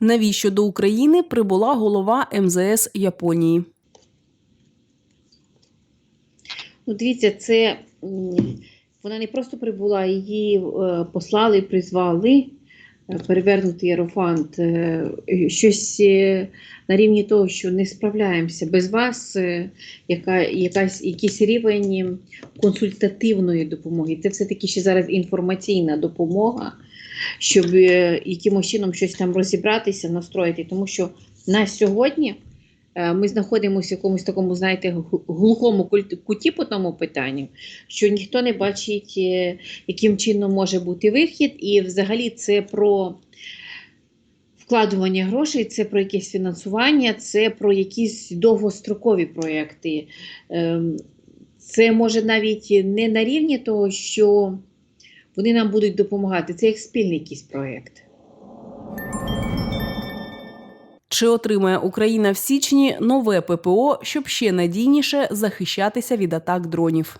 Навіщо до України прибула голова МЗС Японії? Ну, дивіться, це вона не просто прибула, її е, послали, призвали е, перевернути Єрофант. Е, щось е, на рівні того, що не справляємося без вас, е, яка, якась, якийсь рівень консультативної допомоги. Це все-таки ще зараз інформаційна допомога, щоб якимось чином щось там розібратися, настроїти. Тому що на сьогодні. Е, Ми знаходимося в якомусь такому, знаєте, глухому куті по тому питанню, що ніхто не бачить, е, яким чином може бути вихід, і взагалі це про вкладування грошей, це про якесь фінансування, це про якісь довгострокові проекти. Ем, Це може навіть не на рівні того, що вони нам будуть допомагати. Це як спільний якийсь проєкт. Чи отримає Україна в січні нове ППО, щоб ще надійніше захищатися від атак дронів?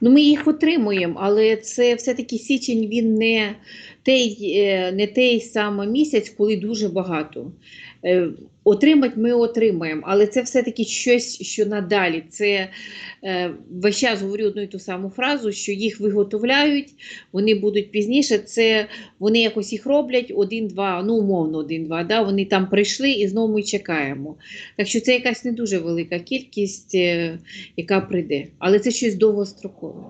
Ну, ми їх отримуємо, але це все-таки січень він не той, е, не той саме місяць, коли дуже багато. Е, Отримати ми отримаємо, але це все-таки щось, що надалі. Це е, весь час говорю одну і ту саму фразу, що їх виготовляють, вони будуть пізніше. Це вони якось їх роблять один-два, ну умовно один-два. Да? Вони там прийшли і знову ми чекаємо. Так що це якась не дуже велика кількість, яка прийде, але це щось довгострокове.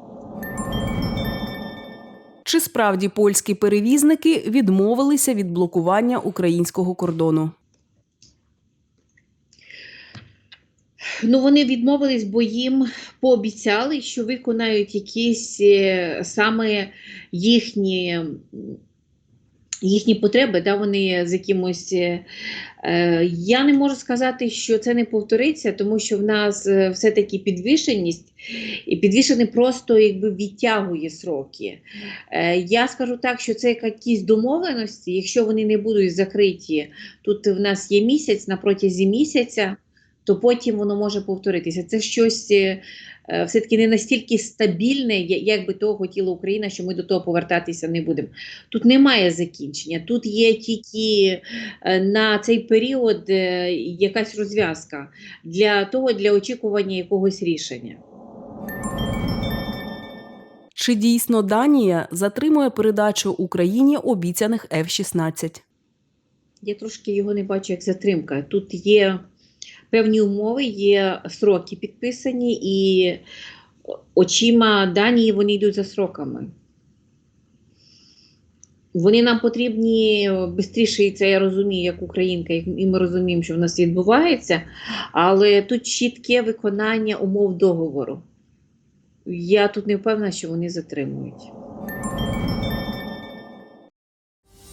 Чи справді польські перевізники відмовилися від блокування українського кордону? Ну, вони відмовились, бо їм пообіцяли, що виконають якісь е, саме їхні, їхні потреби, да, вони з якимось. е, е, Я не можу сказати, що це не повториться, тому що в нас е, все-таки підвішеність, і підвішений просто якби відтягує сроки. Е, Я скажу так, що це якісь домовленості, якщо вони не будуть закриті, тут в нас є місяць на протязі місяця то потім воно може повторитися. Це щось е, все-таки не настільки стабільне, як би того хотіла Україна, що ми до того повертатися не будемо. Тут немає закінчення, тут є тільки е, на цей період е, якась розв'язка для того, для очікування якогось рішення. Чи дійсно Данія затримує передачу Україні обіцяних F-16? Я трошки його не бачу як затримка. Тут є певні умови, є сроки підписані, і очима Данії вони йдуть за сроками. Вони нам потрібні швидше, і це я розумію, як українка, і ми розуміємо, що в нас відбувається, але тут чітке виконання умов договору. Я тут не впевнена, що вони затримують.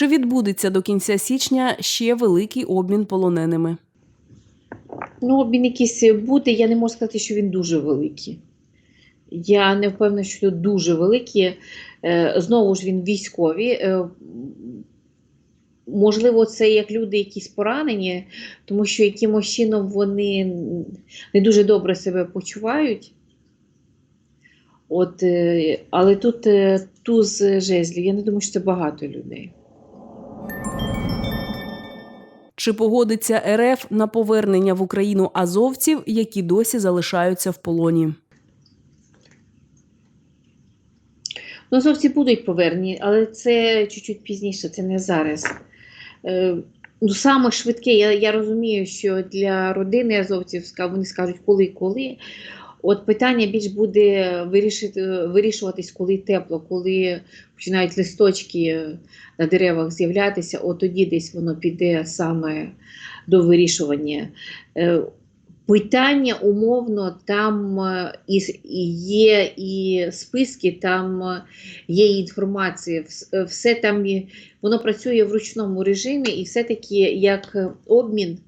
Чи відбудеться до кінця січня ще великий обмін полоненими? Ну, обмін якийсь буде, я не можу сказати, що він дуже великий. Я не впевнена, що дуже великі. Е, Знову ж він військові. Е, Можливо, це як люди якісь поранені, тому що якимось чином вони не дуже добре себе почувають. От, е, але тут туз жезлів. Я не думаю, що це багато людей. Чи погодиться РФ на повернення в Україну азовців, які досі залишаються в полоні? Ну, азовці будуть повернені, але це чуть-чуть пізніше, це не зараз. Е, ну, саме швидке, я, я розумію, що для родини азовців вони скажуть коли-коли. От питання більш буде вирішити, вирішуватись, коли тепло, коли починають листочки на деревах з'являтися, от тоді десь воно піде саме до вирішування. Е, Питання умовно, там е, і є і списки, там е, є інформація, е, все там воно працює в ручному режимі, і все-таки як е, обмін,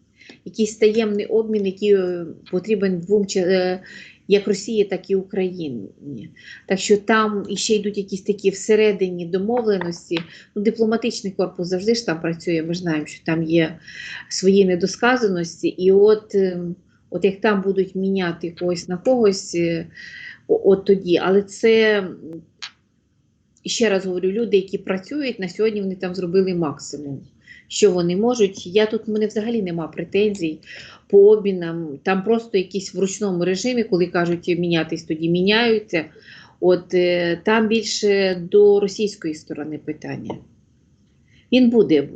якийсь таємний обмін, який е, потрібен двом е, як Росії, так і Україні. Так що там іще йдуть якісь такі всередині домовленості. Ну, дипломатичний корпус завжди ж там працює. Ми знаємо, що там є свої недосказаності, і от. е, От як там будуть міняти когось на когось, е, от тоді. Але це, м, ще раз говорю, люди, які працюють, на сьогодні вони там зробили максимум, що вони можуть. Я тут, мене взагалі нема претензій по обмінам. Там просто якісь в ручному режимі, коли кажуть мінятись, тоді міняються. От е, там більше до російської сторони питання. Він буде,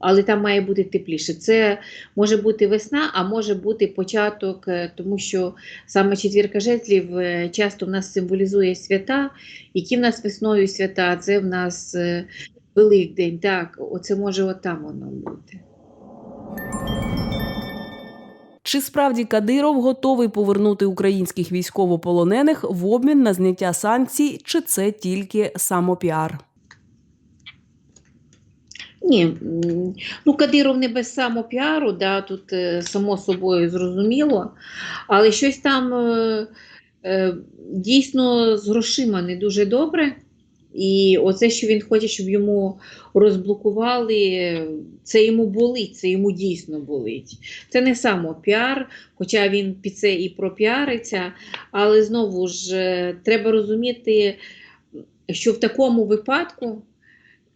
але там має бути тепліше. Це може бути весна, а може бути початок, е, тому що саме четвірка жезлів е, часто в нас символізує свята. Які в нас весною свята? Це в нас Великдень. Так, оце може отам воно бути. Чи справді Кадиров готовий повернути українських військовополонених в обмін на зняття санкцій, чи це тільки самопіар? Ні, ну Кадиров не без самопіару, да, тут е, само собою зрозуміло, але щось там е, е, дійсно з грошима не дуже добре. І оце, що він хоче, щоб йому розблокували, це йому болить, це йому дійсно болить. Це не самопіар, хоча він під це і пропіариться, але знову ж е, треба розуміти, що в такому випадку.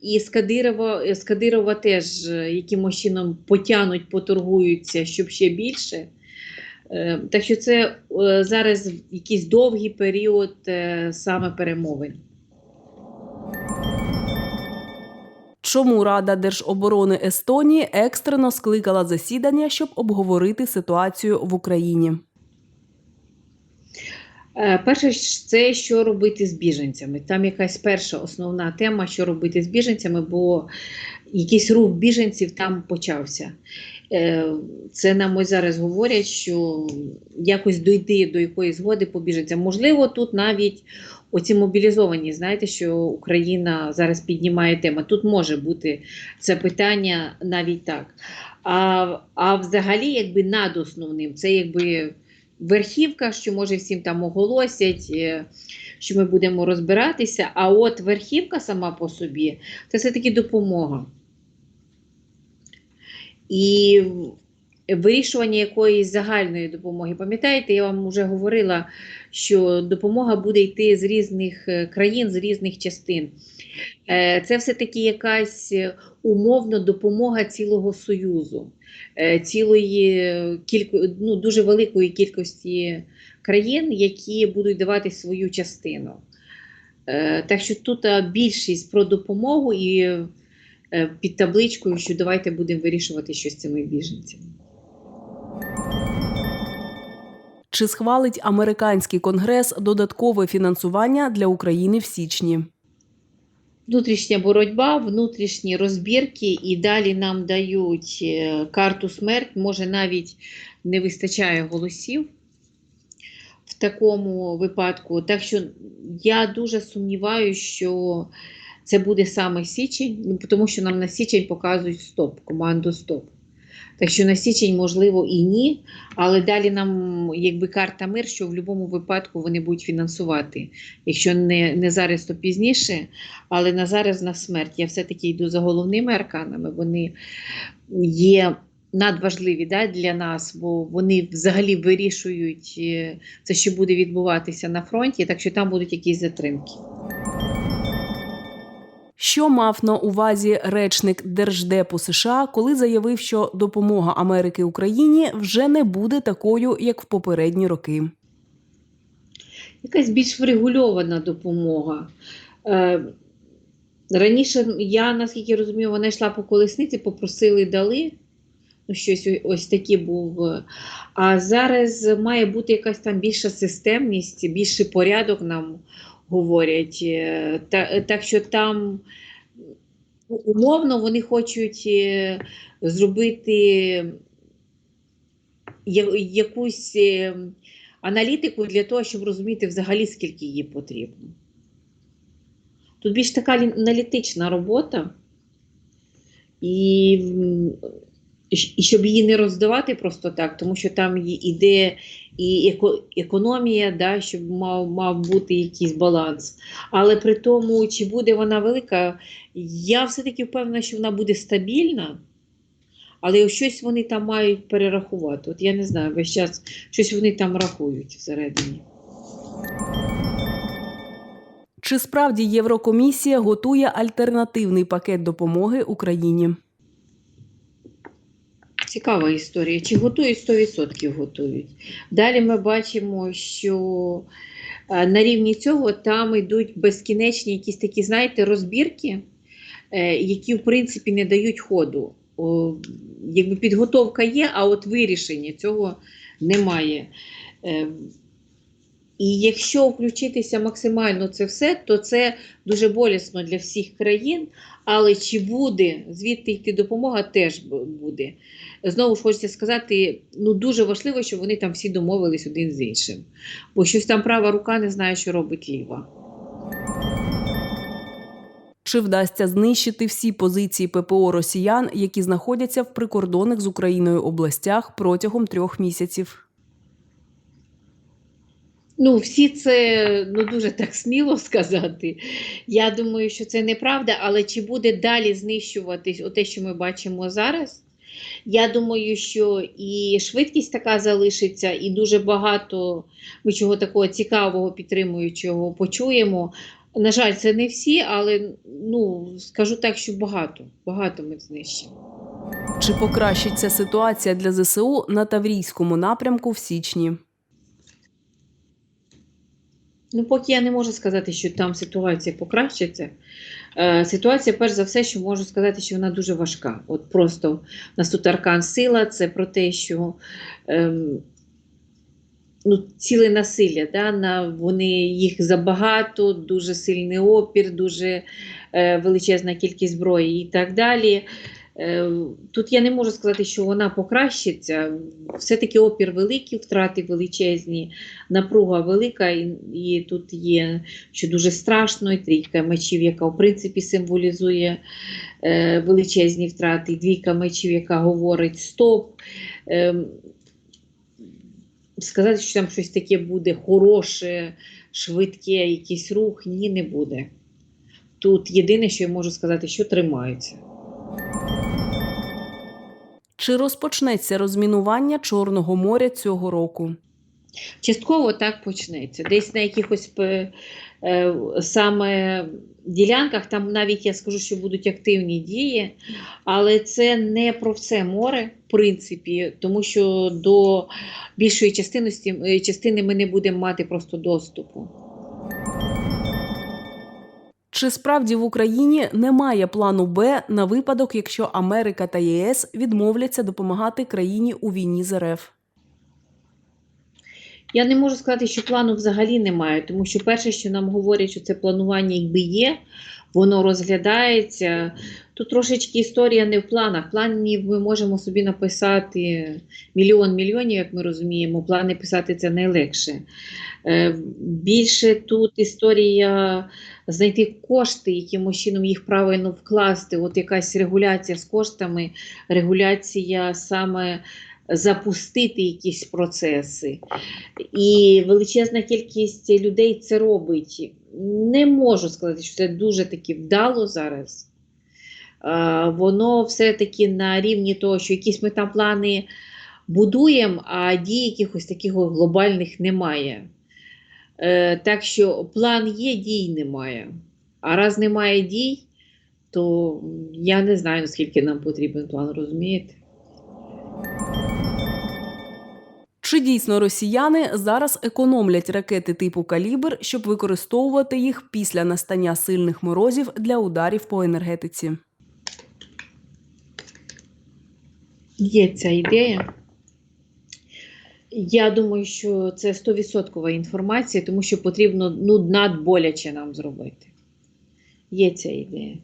І з Кадирова, з Кадирова теж е, якимось чином потянуть, поторгуються, щоб ще більше. Е, Так що це зараз якийсь довгий період саме перемовин. Чому Рада держоборони Естонії екстрено скликала засідання, щоб обговорити ситуацію в Україні? Е, Перше, це що робити з біженцями. Там якась перша основна тема, що робити з біженцями, бо якийсь рух біженців там почався. Е, Це нам ось зараз говорять, що якось дойти до якоїсь згоди по біженцям. Можливо, тут навіть оці мобілізовані, знаєте, що Україна зараз піднімає тему. Тут може бути це питання навіть так. А, а взагалі, якби над основним, це якби верхівка, що може всім там оголосять, е, що ми будемо розбиратися. А от верхівка сама по собі це все-таки допомога. І вирішування якоїсь загальної допомоги. Пам'ятаєте, я вам вже говорила, що допомога буде йти з різних е, країн, з різних частин. Е, Це все-таки якась е, умовно допомога цілого Союзу, цілої ну, дуже великої кількості країн, які будуть давати свою частину. Так що тут більшість про допомогу і під табличкою, що давайте будемо вирішувати щось цими біженцями. Чи схвалить американський конгрес додаткове фінансування для України в січні? Внутрішня боротьба, внутрішні розбірки, і далі нам дають е, карту смерть. Може, навіть не вистачає голосів в такому випадку. Так що я дуже сумніваюся, що це буде саме січень, ну, тому що нам на січень показують стоп, команду стоп. Так що на січень, можливо, і ні, але далі нам якби карта мир, що в будь-якому випадку вони будуть фінансувати. Якщо не, не зараз, то пізніше, але на зараз на смерть. Я все-таки йду за головними арканами. Вони є надважливі да, для нас, бо вони взагалі вирішують е, це, що буде відбуватися на фронті, так що там будуть якісь затримки. Що мав на увазі речник Держдепу США, коли заявив, що допомога Америки Україні вже не буде такою, як в попередні роки? Якась більш врегульована допомога. Е, раніше я, наскільки розумію, вона йшла по колесниці, попросили, дали. Ну, щось ось таке був. А зараз має бути якась там більша системність, більший порядок нам говорять. Е, Та, так що там умовно вони хочуть е, зробити якусь е, аналітику для того, щоб розуміти взагалі, скільки її потрібно. Тут більш така аналітична робота, і, і щоб її не роздавати просто так, тому що там іде і еко, економія, да, щоб мав, мав бути якийсь баланс. Але при тому, чи буде вона велика, я все-таки впевнена, що вона буде стабільна. Але щось вони там мають перерахувати. От я не знаю, весь час щось вони там рахують всередині. Чи справді Єврокомісія готує альтернативний пакет допомоги Україні? Цікава історія. Чи готують 100% готують. Далі ми бачимо, що е, на рівні цього там йдуть безкінечні якісь такі, знаєте, розбірки, е, які в принципі не дають ходу. Якби підготовка є, а от вирішення цього немає. І якщо включитися максимально це все, то це дуже болісно для всіх країн. Але чи буде звідти йти допомога, теж буде. Знову ж хочеться сказати, ну дуже важливо, щоб вони там всі домовились один з іншим. Бо щось там права рука не знає, що робить ліва. Чи вдасться знищити всі позиції ППО росіян, які знаходяться в прикордонних з Україною областях протягом трьох місяців? Ну, всі це ну, дуже так сміло сказати. Я думаю, що це неправда, але чи буде далі знищуватись те, що ми бачимо зараз? Я думаю, що і швидкість така залишиться, і дуже багато ми чого такого цікавого, підтримуючого почуємо. На жаль, це не всі, але ну, скажу так, що багато, багато ми знищимо. Чи покращиться ситуація для ЗСУ на Таврійському напрямку в січні? Ну, поки я не можу сказати, що там ситуація покращиться. Е, ситуація, перш за все, що можу сказати, що вона дуже важка. От просто нас тут аркан сила, це про те, що ем, ну, ціле насилля, да, на, вони їх забагато, дуже сильний опір, дуже е, величезна кількість зброї і так далі. Е, Тут я не можу сказати, що вона покращиться. Все-таки опір великий, втрати величезні, напруга велика, і, і тут є, що дуже страшно, і трійка мечів, яка в принципі символізує е, величезні втрати, двійка мечів, яка говорить стоп. Е, сказати, що там щось таке буде хороше, швидке, якийсь рух, ні, не буде. Тут єдине, що я можу сказати, що тримаються. Чи розпочнеться розмінування Чорного моря цього року? Частково так почнеться. Десь на якихось е, е, саме ділянках, там навіть я скажу, що будуть активні дії, але це не про все море, в принципі, тому що до більшої частиності, е, частини ми не будемо мати просто доступу. Чи справді в Україні немає плану Б на випадок, якщо Америка та ЄС відмовляться допомагати країні у війні з РФ? Я не можу сказати, що плану взагалі немає, тому що перше, що нам говорять, що це планування якби є, воно розглядається. Тут трошечки історія не в планах. Планів ми можемо собі написати мільйон мільйонів, як ми розуміємо. Плани писати це найлегше. Е, Більше тут історія знайти кошти, якимось чином їх правильно вкласти. От якась регуляція з коштами, регуляція саме запустити якісь процеси. І величезна кількість людей це робить. Не можу сказати, що це дуже таки вдало зараз. Е, Воно все-таки на рівні того, що якісь ми там плани будуємо, а дій якихось таких глобальних немає. Е, Так що план є, дій немає. А раз немає дій, то я не знаю, наскільки нам потрібен план, розумієте? Чи дійсно росіяни зараз економлять ракети типу калібр, щоб використовувати їх після настання сильних морозів для ударів по енергетиці? Є ця ідея. Я думаю, що це 100% інформація, тому що потрібно ну, надболяче нам зробити. Є ця ідея.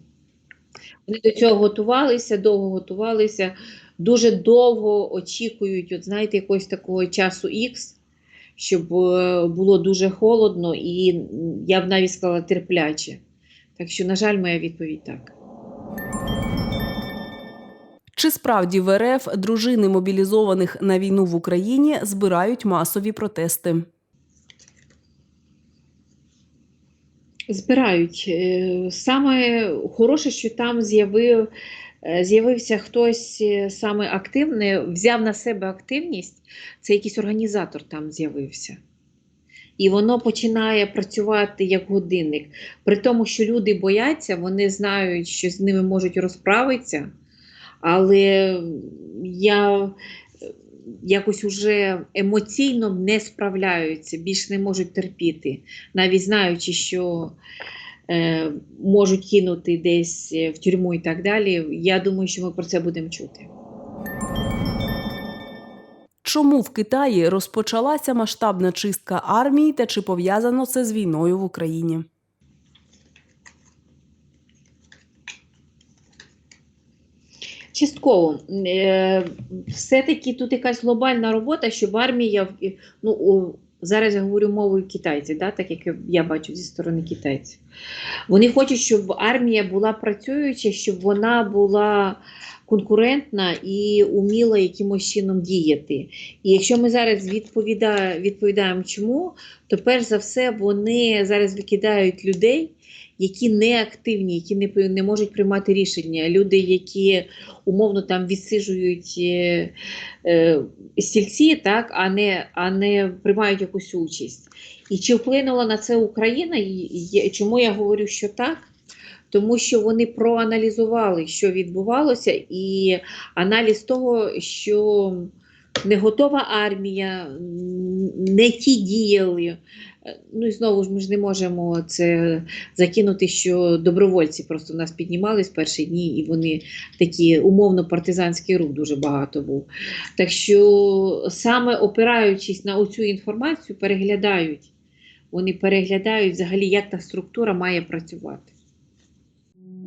Вони до цього готувалися, довго готувалися. дуже довго очікують, от знаєте, якогось такого часу Х, щоб е, було дуже холодно, і я б навіть сказала терпляче. Так що, на жаль, моя відповідь так. Чи справді в РФ дружини мобілізованих на війну в Україні збирають масові протести? Збирають. Е, Саме хороше, що там з'явив, е, з'явився хтось е, саме активний, взяв на себе активність, це якийсь організатор там з'явився. І воно починає працювати як годинник. При тому, що люди бояться, вони знають, що з ними можуть розправитися, але я якось уже емоційно не справляються, більш не можуть терпіти навіть знаючи, що е, можуть кинути десь е, в тюрму і так далі, я думаю, що ми про це будемо чути. Чому в Китаї розпочалася масштабна чистка армії та чи пов'язано це з війною в Україні? Частково. Е, Все-таки тут якась глобальна робота, щоб армія, ну, зараз я говорю мовою китайців, да, так як я бачу зі сторони китайців. Вони хочуть, щоб армія була працююча, щоб вона була конкурентна і уміла якимось чином діяти. І якщо ми зараз відповіда, відповідаємо чому, то перш за все вони зараз викидають людей, які не активні, які не, не можуть приймати рішення. Люди, які умовно там відсиджують е, е, стільці, так, а, не, а не приймають якусь участь. І чи вплинула на це Україна? І- і Чому я говорю, що так? Тому що вони проаналізували, що відбувалося, і аналіз того, що не готова армія, не ті діяли. Ну і знову ж ми ж не можемо це закинути, що добровольці просто в нас піднімались перші дні, і вони такі умовно партизанський рух дуже багато був. Так що саме опираючись на оцю інформацію, переглядають. Вони переглядають взагалі, як та структура має працювати.